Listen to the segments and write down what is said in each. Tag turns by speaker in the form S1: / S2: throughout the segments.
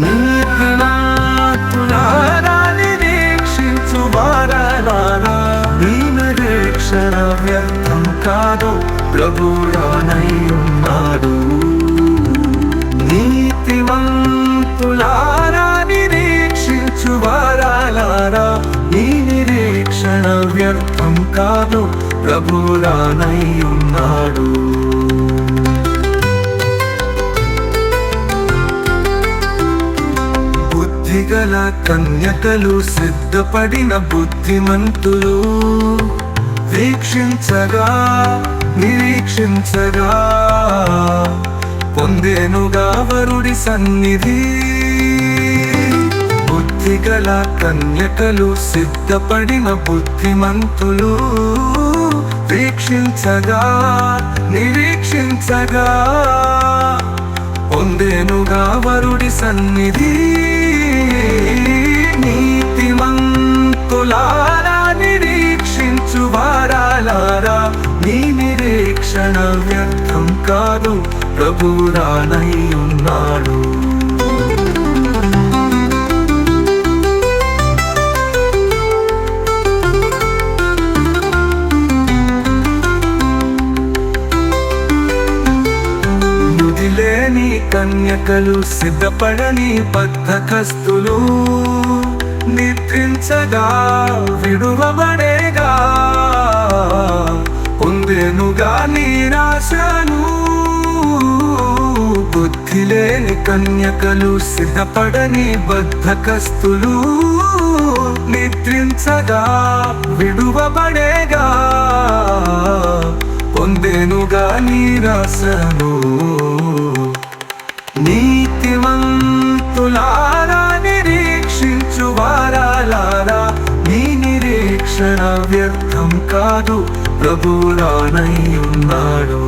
S1: నీతినాత్ములారా నిరీక్షించు వారారా నీ నిరీక్షణ వ్యర్థం కాదు ప్రభురానయ్యున్నాడు. ఉన్నాడు నీతివంతులారా నిరీక్షించు వారాలారా నీ నిరీక్షణ వ్యర్థం కాదు ప్రభురానై ఉన్నాడు కన్యకలు సిద్ధపడిన బుద్ధిమంతులు. వీక్షించగా నిరీక్షించగా పొందేనుగా వరుడి సన్నిధి. బుద్ధిగల కన్యకలు సిద్ధపడిన బుద్ధిమంతులు. వీక్షించగా నిరీక్షించగా పొందేనుగా వరుడి సన్నిధి. నీ నిరీక్షణ వ్యర్థం కాదు. ప్రభురానై ఉన్నాడు. నుదిలేని కన్యకలు సిద్ధపడని బద్ధకస్తులు నిద్రించగా విడువబడేగా. నేనుగా నీరాశాను బుద్ధి లేని కన్యకలు సిద్ధపడని బద్ధకస్తులు. నిద్రించగా విడువబడేగా పొందేనుగా నిరాశను నీతివంతులారా నిరీక్షించు వారాలారా నీ నిరీక్షణ వ్యర్థం కాదు. ప్రభురానై ఉన్నాడు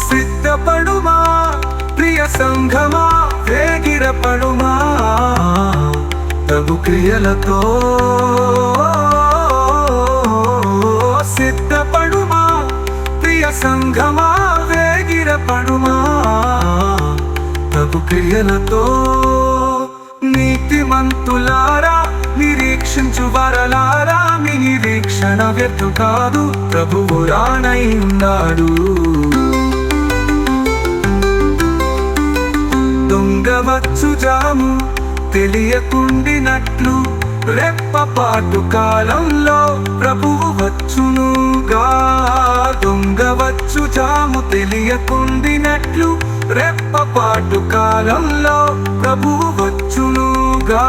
S1: సిద్ధపడుమా ప్రియ సంఘమా వేగిరపడుమా తగు క్రియలతో సిద్ధపడుమా ప్రియ సంఘమా తగు క్రియలతో నీతిమంతులారా నిరీక్షించు వరలారా మీ నిరీక్షణ వ్యర్థు కాదు ప్రభువు రానై ఉన్నాడు. దొంగవచ్చు జాము తెలియకుండినట్లు రెప్పపాటు కాలంలో ప్రభువు వచ్చునుగా. దొంగవచ్చు జాము తెలియకుండినట్లు రెప్పపాటు కాలంలో ప్రభువు వచ్చునుగా.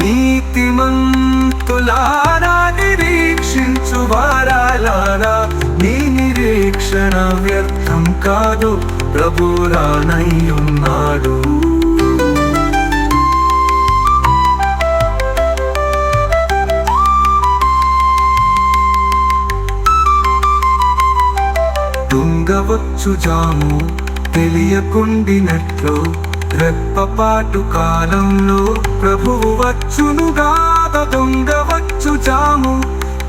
S1: నీతిమంతులారా నిరీక్షించు వారాలారా నీ నిరీక్షణ వ్యర్థం కాదు ప్రభురానై ఉన్నాడు తుంగవచ్చు జాము తెలియకుండినట్లు రెప్పపాటు కాలంలో ప్రభువు వచ్చునుగా దొంగవచ్చు చాము.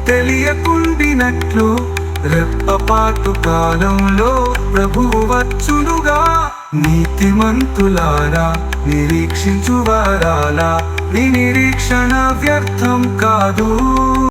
S1: తెలియకుండినట్లు రెప్పపాటు కాలంలో ప్రభువు వచ్చునుగా. నీతిమంతులారా నిరీక్షించువారాలా నీ నిరీక్షణ వ్యర్థం కాదు.